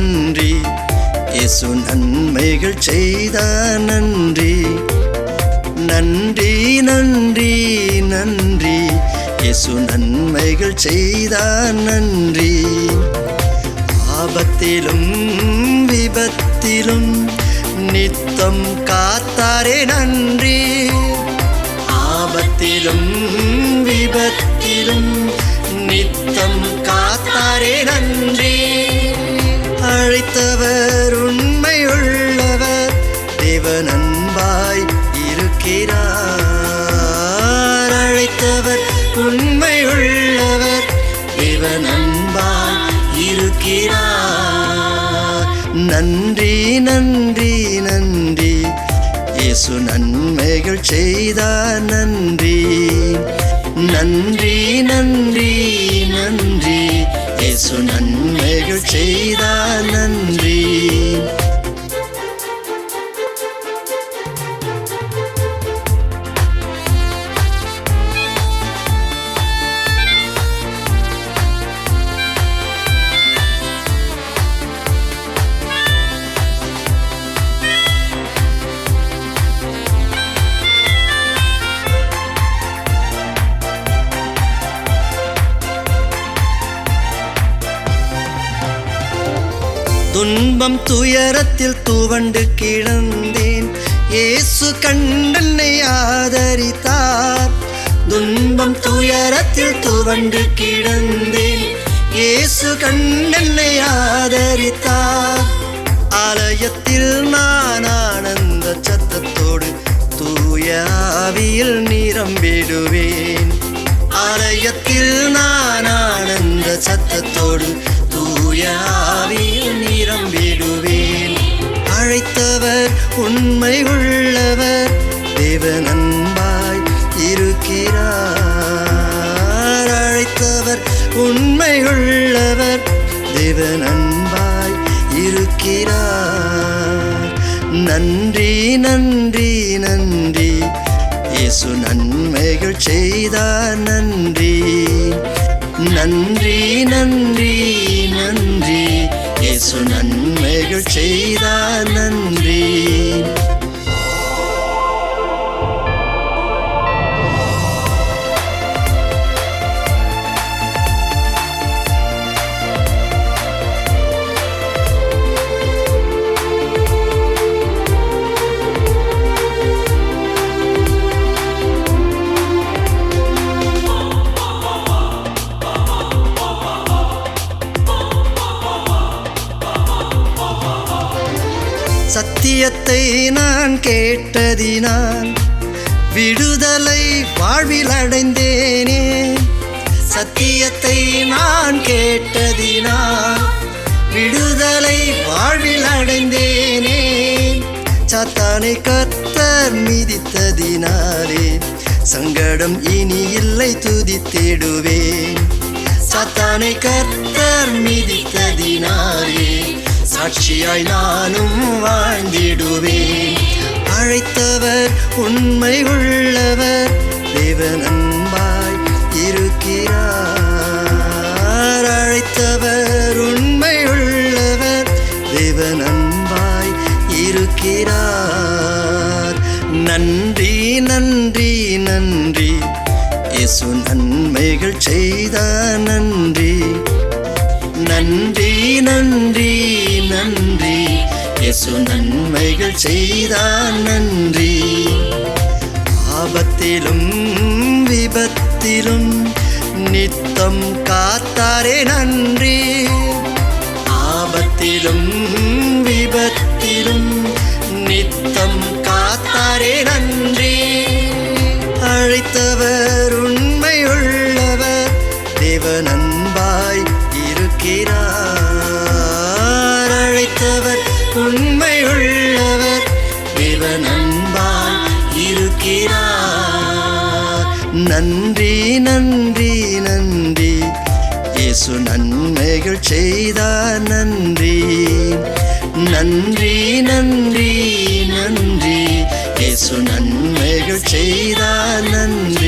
நன்றி. இயேசு நன்மைகள் செய்த நன்றி. நன்றி நன்றி நன்றி. இயேசு நன்மைகள் செய்த நன்றி. ஆபத்திலும் விபத்திலும் நித்தம் காத்தாரே நன்றி. ஆபத்திலும் விபத்திலும் நித்தம் காத்தாரே நன்றி. இருக்கிறார் அழைத்தவர் உண்மை உள்ளவர். இவன் அன்பான் இருக்கிறார். நன்றி நன்றி நன்றி. இயேசு நன்மைகள் செய்தார். நன்றி நன்றி நன்றி நன்றி. இயேசு நன்மைகள் செய்தார் துன்பம் துயரத்தில் துவண்டு கிடந்தேன். இயேசு கண்டனை ஆதரித்தார். துன்பம் துயரத்தில் துவண்டு கிடந்தேன். இயேசு கண்டனை ஆதரித்தார். ஆலயத்தில் நான் ஆனந்த சத்தத்தோடு தூய ஆவியில் நிரம்பிடுவேன். ஆலயத்தில் நான் தேவன் அன்பாய் இருக்கிறார். அழைத்தவர் உண்மையுள்ளவர். தேவன் அன்பாய் இருக்கிறார். நன்றி நன்றி நன்றி. இயேசு நன்மைகள் செய்தார். நன்றி. நன்றி நன்றி நன்றி. இயேசு நன்மைகள் செய்தார். நன்றி. சத்தியத்தை நான் கேட்டதினால் விடுதலை வாழ்வில் அடைந்தேனே. சத்தியத்தை நான் கேட்டதினால் விடுதலை வாழ்வில் அடைந்தேனே. சாத்தானை கத்தர் மிதித்ததினாலே சங்கடம் இனி இல்லை துதித்திடுவேன். சாத்தானை கத்தர் மிதித்ததினாலே சாட்சியாய் நானும் வாழ்ந்திடுவேன் அழைத்தவர் உண்மை உள்ளவர் தேவன் அன்பாய் இருக்கிறார். அழைத்தவர் உண்மை உள்ளவர் தேவன் அன்பாய் இருக்கிறார். நன்றி நன்றி நன்றி. இயேசு நன்மைகள் செய்த நன்றி. நன்றி நன்றி. நன்றி. இயேசு நன்மைகள் செய்த நன்றி. ஆபத்திலும் விபத்திலும் நித்தம் காத்தாரே நன்றி. ஆபத்திலும் விபத்து இருக்கிறார் உண்மை உள்ளவர் தேவன் அன்பாய் இருக்கிறார். நன்றி நன்றி நன்றி. இயேசு நன்மைகள் செய்தார் நன்றி. நன்றி நன்றி நன்றி. இயேசு நன்மைகள் செய்தார் நன்றி.